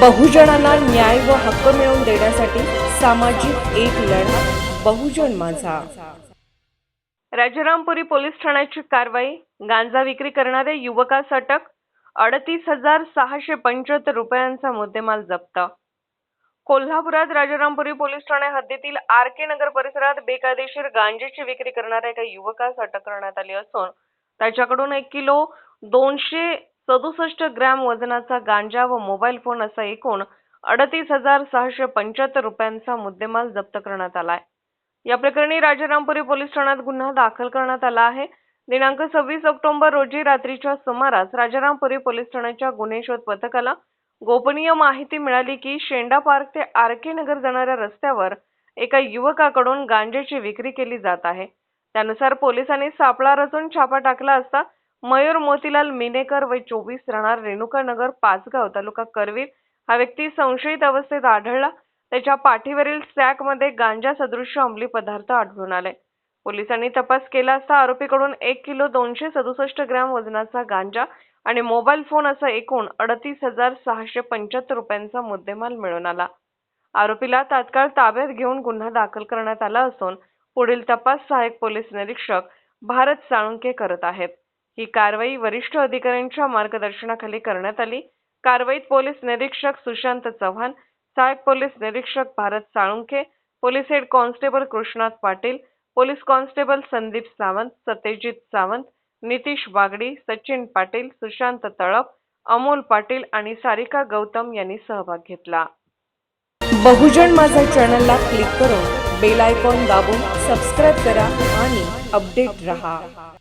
बहुजनांना न्याय व हक्क मिळवून देण्यासाठी सामाजिक एक लढा बहुजन माझा. राजारामपुरी पोलीस ठाण्याची कारवाई गांजा विक्री करणाऱ्या युवकास अटक अडतीस हजार सहाशे पंच्याहत्तर रुपयांचा मुद्देमाल जप्त. कोल्हापुरात राजारामपुरी पोलीस ठाणे हद्दीतील आर के नगर परिसरात बेकायदेशीर गांजेची विक्री करणाऱ्या एका युवकास अटक करण्यात आली असून त्याच्याकडून एक किलो दोनशे सदुसष्ट ग्रॅम वजनाचा गांजा व मोबाईल फोन असा एकूण अडतीस हजार सहाशे पंच्याहत्तर रुपयांचा मुद्देमाल जप्त करण्यात आलाय. या प्रकरणी राजारामपुरी पोलीस ठाण्यात गुन्हा दाखल करण्यात आला आहे. दिनांक सव्वीस ऑक्टोबर रोजी रात्रीच्या सुमारास राजारामपुरी पोलीस ठाण्याच्या गुन्हे शोध पथकाला गोपनीय माहिती मिळाली की शेंडा पार्क ते आरके नगर जाणाऱ्या रस्त्यावर एका युवकाकडून गांजाची विक्री केली जात आहे. त्यानुसार पोलिसांनी सापळा रचून छापा टाकला असता मयूर मोतीलाल मिनेकर वय चोवीस राहणार रेणुका नगर पाचगाव तालुका करवीर. हा व्यक्ती संशयित अवस्थेत आढळला. त्याच्या पाठीवरील सॅकमध्ये गांजा सदृश्य अंमली पदार्थ आढळून आले. पोलिसांनी तपास केला असता आरोपीकडून एक किलो दोनशे सदुसष्ट ग्रॅम वजनाचा गांजा आणि मोबाईल फोन असा एकूण अडतीस हजार सहाशे पंच्याहत्तर रुपयांचा मुद्देमाल मिळून आला. आरोपीला तात्काळ ताब्यात घेऊन गुन्हा दाखल करण्यात आला असून पुढील तपास सहाय्यक पोलीस निरीक्षक भारत साळुंके करत आहेत. ही कारवाई वरिष्ठ अधिकाऱ्यांच्या मार्गदर्शनाखाली करण्यात आली. कारवाईत पोलीस निरीक्षक सुशांत चव्हाण सहाय्यक पोलीस निरीक्षक Bharat Salunkhe police head constable Krishnat Patil police constable Sandeep Sawant Satyajit Sawant Nitish Bagdi Sachin Patil Sushant Talap Amol Patil आणि सारिका गौतम यांनी सहभाग घेतला. बहुजन माझा चॅनलला क्लिक करून बेल आयकॉन दाबून सबस्क्राईब करा आणि अपडेट रहा.